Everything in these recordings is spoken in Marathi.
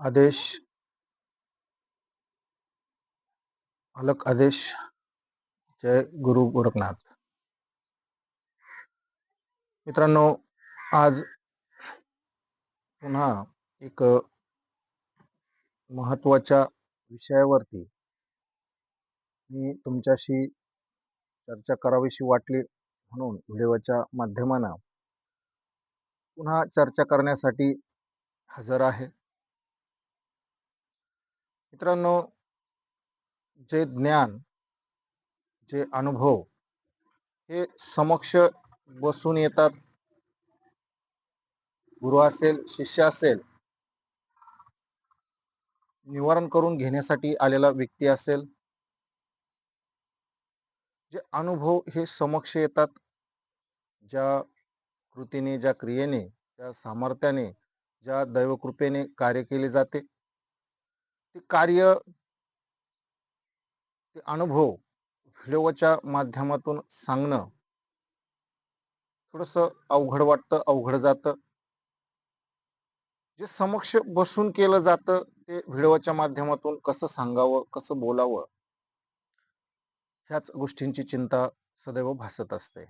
आदेश. अलक आदेश. जय गुरु गोरखनाथ. मित्रांनो आज पुन्हा एक महत्त्वाच्या विषयावरती मी तुमच्याशी चर्चा करावीशी वाटली म्हणून व्हिडिओच्या माध्यमानं पुन्हा चर्चा करण्यासाठी हजर आहे. मित्रांनो जे ज्ञान जे अनुभव हे समक्ष बसून येतात. गुरु असेल शिष्य असेल निवारण करून घेण्यासाठी आलेला व्यक्ती असेल जे अनुभव हे समक्ष येतात ज्या कृतीने ज्या क्रियेने ज्या सामर्थ्याने ज्या दैवकृपेने कार्य केले जाते. ते कार्य ते अनुभव व्हिडिओच्या माध्यमातून सांगणं. थोडस अवघड वाटतं अवघड जातं. जे समक्ष बसून केलं जातं ते व्हिडिओच्या माध्यमातून कसं सांगावं कसं बोलावं ह्याच गोष्टींची चिंता सदैव भासत असते.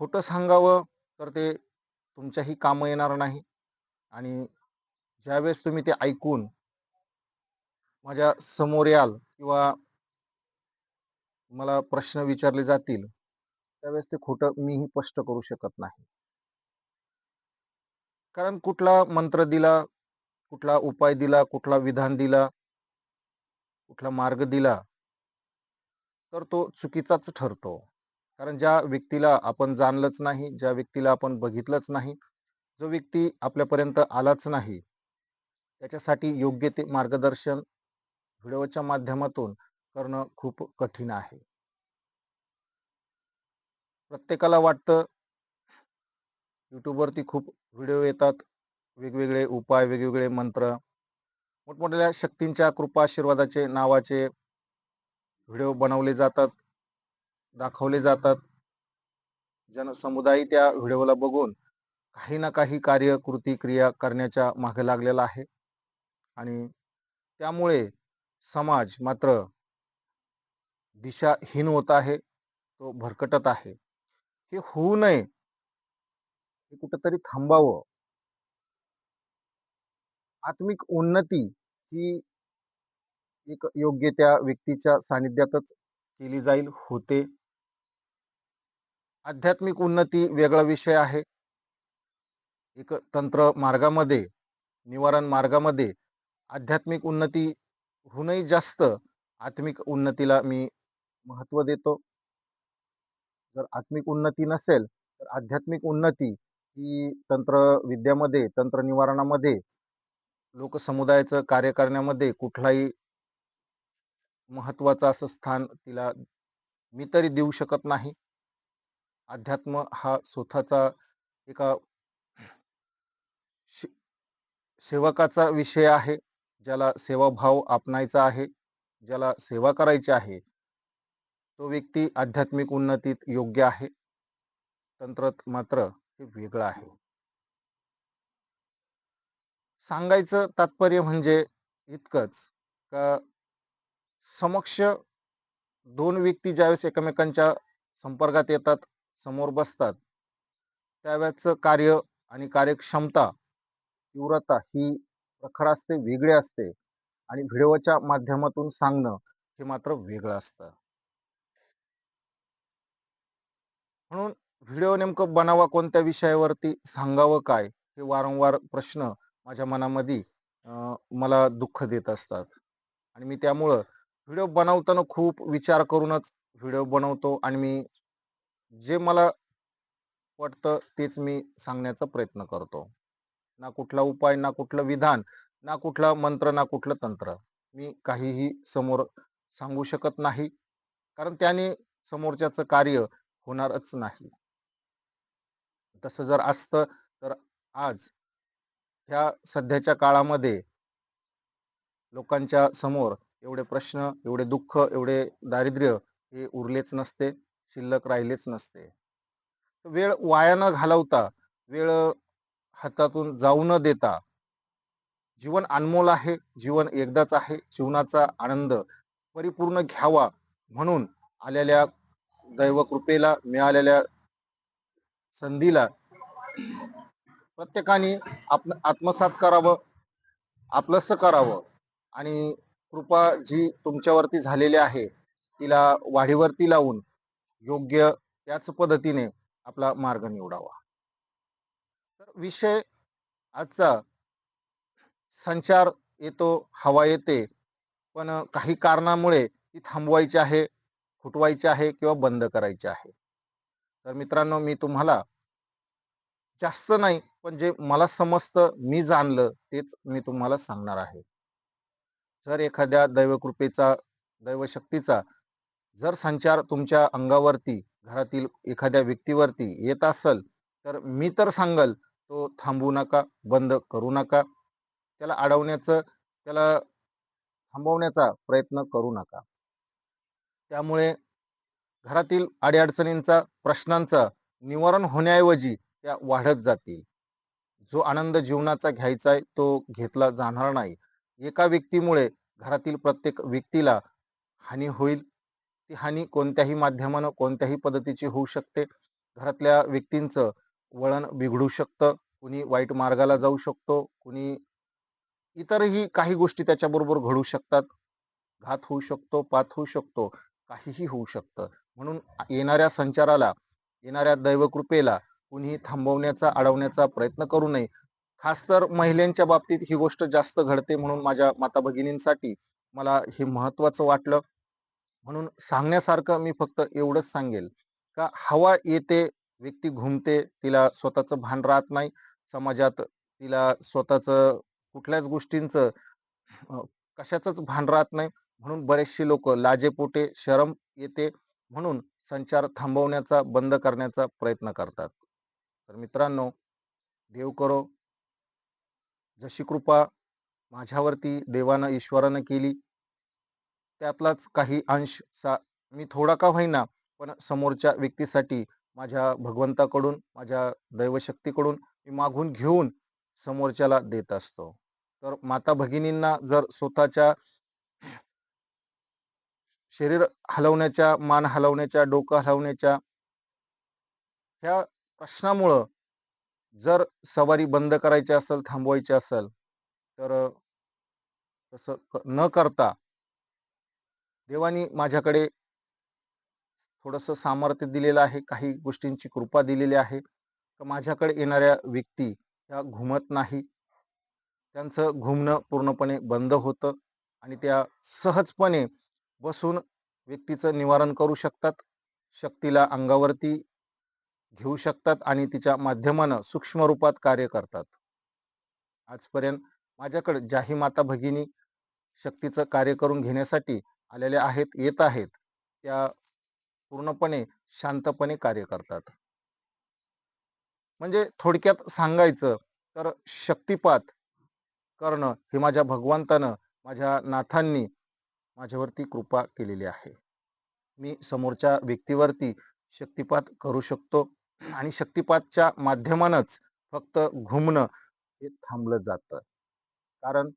खोटं सांगावं तर ते तुमच्याही कामं येणार नाही. आणि ज्यावेळेस तुम्ही ते ऐकून माझ्यासमोर याल किंवा मला प्रश्न विचारले जातील त्यावेळेस ते खोटं मीही स्पष्ट करू शकत नाही. कारण कुठला मंत्र दिला कुठला उपाय दिला कुठला विधान दिला कुठला मार्ग दिला तर तो चुकीचाच ठरतो. कारण ज्या व्यक्तीला आपण जाणलंच नाही ज्या व्यक्तीला आपण बघितलंच नाही जो व्यक्ती आपल्यापर्यंत आलाच नाही त्याच्यासाठी योग्य ते मार्गदर्शन व्हिडिओच्या माध्यमातून करणं खूप कठीण आहे. प्रत्येकाला वाटतं यूट्यूबवरती खूप व्हिडिओ येतात वेगवेगळे उपाय वेगवेगळे मंत्र. मोठमोठ्या शक्तींच्या कृपा आशीर्वादाचे नावाचे व्हिडिओ बनवले जातात दाखवले जातात. जनसमुदाय त्या व्हिडिओला बघून काही ना काही कार्य कृती क्रिया करण्याच्या मागे लागलेला आहे. आणि त्यामुळे समाज मात्र दिशाहीन होत आहे तो भरकटत आहे. हे होऊ नये. हे कुठंतरी थांबावं. आत्मिक उन्नती ही एक योग्य त्या व्यक्तीच्या सानिध्यातच केली जाईल होते. आध्यात्मिक उन्नती वेगळा विषय आहे. एक तंत्र मार्गामध्ये निवारण मार्गामध्ये आध्यात्मिक उन्नतीहूनही जास्त आत्मिक उन्नतीला मी महत्त्व देतो. जर आत्मिक उन्नती नसेल तर आध्यात्मिक उन्नती ही तंत्रविद्यामध्ये तंत्रनिवारणामध्ये लोकसमुदायाचं कार्य करण्यामध्ये कुठलाही महत्वाचं असं स्थान तिला मी तरी देऊ शकत नाही. अध्यात्म हा स्वतःचा एका सेवकाचा विषय आहे. ज्याला सेवाभाव आपणायचा आहे ज्याला सेवा करायची आहे तो व्यक्ती आध्यात्मिक उन्नतीत योग्य आहे. तंत्रत मात्र हे वेगळं आहे. सांगायचं तात्पर्य म्हणजे इतकंच का समक्ष दोन व्यक्ती ज्यावेळेस एकमेकांच्या संपर्कात येतात समोर बसतात त्यावेळेचं कार्य आणि कार्यक्षमता तीव्रता ही प्रखर असते वेगळे असते आणि व्हिडिओच्या माध्यमातून सांगणं हे मात्र वेगळं असतं. म्हणून व्हिडिओ नेमकं बनावा कोणत्या विषयावरती सांगावं काय हे वारंवार प्रश्न माझ्या मनामध्ये मला दुःख देत असतात. आणि मी त्यामुळं व्हिडिओ बनवताना खूप विचार करूनच व्हिडिओ बनवतो आणि मी जे मला वाटतं तेच मी सांगण्याचा प्रयत्न करतो. ना कुठला उपाय ना कुठलं विधान ना कुठला मंत्र ना कुठलं तंत्र. मी काहीही समोर सांगू शकत नाही. कारण त्याने समोरच्याचं कार्य होणारच नाही. तसं जर असतं तर आज ह्या सध्याच्या काळामध्ये लोकांच्या समोर एवढे प्रश्न एवढे दुःख एवढे दारिद्र्य हे उरलेच नसते शिल्लक राहिलेच नसते. वेळ वाया न घालवता वेळ हातातून जाऊ न देता. जीवन अनमोल आहे जीवन एकदाच आहे जीवनाचा आनंद परिपूर्ण घ्यावा म्हणून आलेल्या दैवकृपेला मिळालेल्या संधीला प्रत्येकाने आप आत्मसात करावं आपलंसं करावं आणि कृपा जी तुमच्यावरती झालेली आहे तिला वाढीवरती लावून योग्य त्याच पद्धतीने आपला मार्ग निवडावा. विषय आजचा संचार येतो हवा येते. पण काही कारणामुळे ती थांबवायची आहे फुटवायची आहे किंवा बंद करायची आहे. तर मित्रांनो मी तुम्हाला जास्त नाही पण जे मला समजतं मी जाणलं तेच मी तुम्हाला सांगणार आहे. जर एखाद्या दैवकृपेचा दैवशक्तीचा जर संचार तुमच्या अंगावरती घरातील एखाद्या व्यक्तीवरती येत असेल तर मी तर सांगल तो थांबवू नका बंद करू नका. त्याला अडवण्याचं त्याला थांबवण्याचा प्रयत्न करू नका. त्यामुळे घरातील अडीअडचणींचा प्रश्नांचा निवारण होण्याऐवजी त्या वाढत जातील. जो आनंद जीवनाचा घ्यायचा आहे तो घेतला जाणार नाही. एका व्यक्तीमुळे घरातील प्रत्येक व्यक्तीला हानी होईल. ती हानी कोणत्याही माध्यमानं कोणत्याही पद्धतीची होऊ शकते. घरातल्या व्यक्तींचं वळण बिघडू शकतं. कुणी वाईट मार्गाला जाऊ शकतो. कुणी इतरही काही गोष्टी त्याच्याबरोबर घडू शकतात. घात होऊ शकतो पात होऊ शकतो काहीही होऊ शकतं. म्हणून येणाऱ्या संचाराला येणाऱ्या दैवकृपेला कुणी थांबवण्याचा अडवण्याचा प्रयत्न करू नये. खास तर महिलांच्या बाबतीत ही गोष्ट जास्त घडते म्हणून माझ्या माता भगिनींसाठी मला हे महत्वाचं वाटलं. म्हणून सांगण्यासारखं मी फक्त एवढंच सांगेल. का हवा येते व्यक्ती घुमते तिला स्वतःचं भान राहत नाही. समाजात तिला स्वतःचं कुठल्याच गोष्टींचं कशाचंच भान राहत नाही. म्हणून बरेचसे लोक लाजेपोटे शरम येते म्हणून संचार थांबवण्याचा बंद करण्याचा प्रयत्न करतात. तर मित्रांनो देव करो. जशी कृपा माझ्यावरती देवानं ईश्वरानं केली त्यातलाच काही अंश सा मी थोडा का होईना पण समोरच्या व्यक्तीसाठी माझ्या भगवंताकडून माझ्या दैवशक्तीकडून मी मागून घेऊन समोरच्याला देत असतो. तर माता भगिनींना जर स्वतःच्या शरीर हलवण्याच्या मान हलवण्याच्या डोकं हलवण्याच्या ह्या प्रश्नामुळं जर सवारी बंद करायची असेल थांबवायची असेल तर तसं न करता देवानी माझ्याकडे थोडंसं सामर्थ्य दिलेलं आहे काही गोष्टींची कृपा दिलेली आहे. तर माझ्याकडे येणाऱ्या व्यक्ती ह्या घुमत नाही. त्यांचं घुमणं पूर्णपणे बंद होतं आणि त्या सहजपणे बसून व्यक्तीचं निवारण करू शकतात शक्तीला अंगावरती घेऊ शकतात आणि तिच्या माध्यमानं सूक्ष्म रूपात कार्य करतात. आजपर्यंत माझ्याकडे ज्याही माता भगिनी शक्तीचं कार्य करून घेण्यासाठी आलेल्या आहेत येत आहेत. त्या पूर्णपणे शांतपणे कार्य करतात. म्हणजे थोडक्यात सांगायचं तर शक्तिपात करणं हे माझ्या भगवंतानं माझ्या नाथांनी माझ्यावरती कृपा केलेली आहे. मी समोरच्या व्यक्तीवरती शक्तिपात करू शकतो आणि शक्तिपातच्या माध्यमानच फक्त घुमणं हे थांबलं जातं. कारण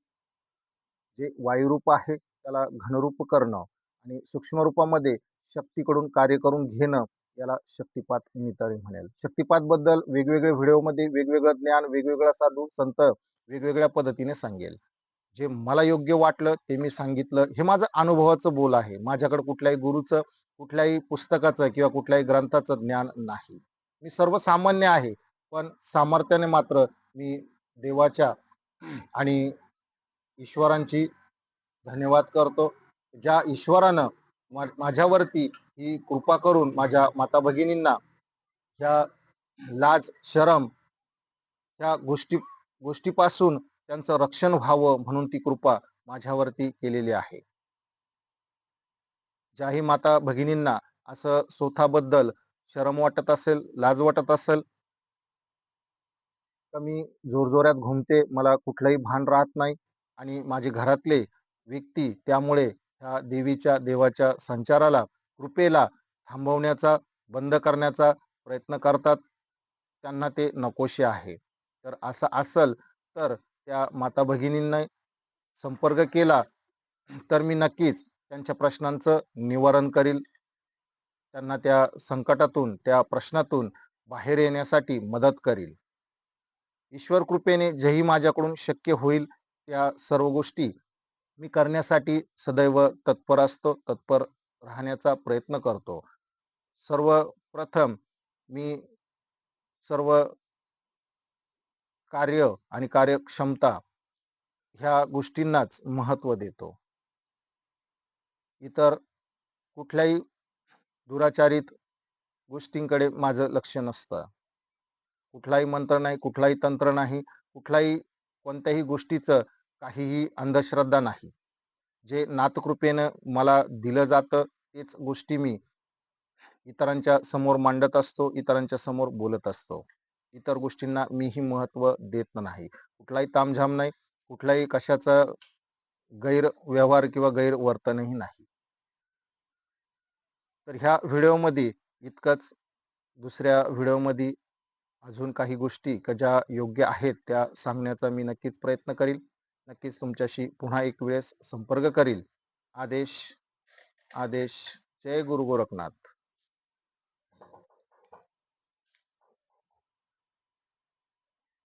जे वायुरूप आहे त्याला घनरूप करणं आणि सूक्ष्म रूपामध्ये शक्तीकडून कार्य करून घेणं याला शक्तिपात मी तरी म्हणेल. शक्तिपात बद्दल वेगवेगळे व्हिडिओमध्ये वेगवेगळं ज्ञान वेगवेगळा साधू संत वेगवेगळ्या पद्धतीने सांगेल. जे मला योग्य वाटलं ते मी सांगितलं. हे माझं अनुभवाचं बोल आहे. माझ्याकडे कुठल्याही गुरुचं कुठल्याही पुस्तकाचं किंवा कुठल्याही ग्रंथाचं ज्ञान नाही. मी सर्वसामान्य आहे पण सामर्थ्याने मात्र मी देवाच्या आणि ईश्वरांची धन्यवाद करतो. ज्या ईश्वरानं माझ्यावरती ही कृपा करून माझ्या माता भगिनींना ह्या लाज शरम ह्या गोष्टी गोष्टीपासून त्यांचं रक्षण व्हावं म्हणून ती कृपा माझ्यावरती केलेली आहे. ज्याही माता भगिनींना असं स्वतःबद्दल शरम वाटत असेल लाज वाटत असेल तर मी जोरजोरात घुमते. मला कुठलंही भान राहत नाही. आणि माझे घरातले व्यक्ती त्यामुळे ह्या देवीच्या देवाच्या संचाराला कृपेला थांबवण्याचा बंद करण्याचा प्रयत्न करतात त्यांना ते नकोशे आहे. तर असं असल तर त्या माता भगिनींना संपर्क केला तर मी नक्कीच त्यांच्या प्रश्नांचं निवारण करील. त्यांना त्या संकटातून त्या प्रश्नातून बाहेर येण्यासाठी मदत करील. ईश्वर कृपेने जेही माझ्याकडून शक्य होईल त्या सर्व गोष्टी मी करण्यासाठी सदैव तत्पर असतो तत्पर राहण्याचा प्रयत्न करतो. सर्वप्रथम मी सर्व कार्य आणि कार्यक्षमता ह्या गोष्टींनाच महत्त्व देतो. इतर कुठल्याही दुराचारित गोष्टींकडे माझं लक्ष नसतं. कुठलाही मंत्र नाही कुठलाही तंत्र नाही कुठलाही कोणत्याही गोष्टीचं काहीही अंधश्रद्धा नाही. जे नातकृपेनं मला दिलं जातं तेच गोष्टी मी इतरांच्या समोर मांडत असतो इतरांच्या समोर बोलत असतो. इतर गोष्टींना मीही महत्त्व देत नाही. कुठलाही तामझाम नाही कुठलाही कशाचा गैरव्यवहार किंवा गैरवर्तनही नाही. तर ह्या व्हिडिओमध्ये इतकंच. दुसऱ्या व्हिडिओमध्ये अजून काही गोष्टी का ज्या योग्य आहेत त्या सांगण्याचा मी नक्कीच प्रयत्न करील नक्कीच तुमच्याशी पुन्हा एक वेळेस संपर्क करील. आदेश आदेश जय गुरु गोरखनाथ.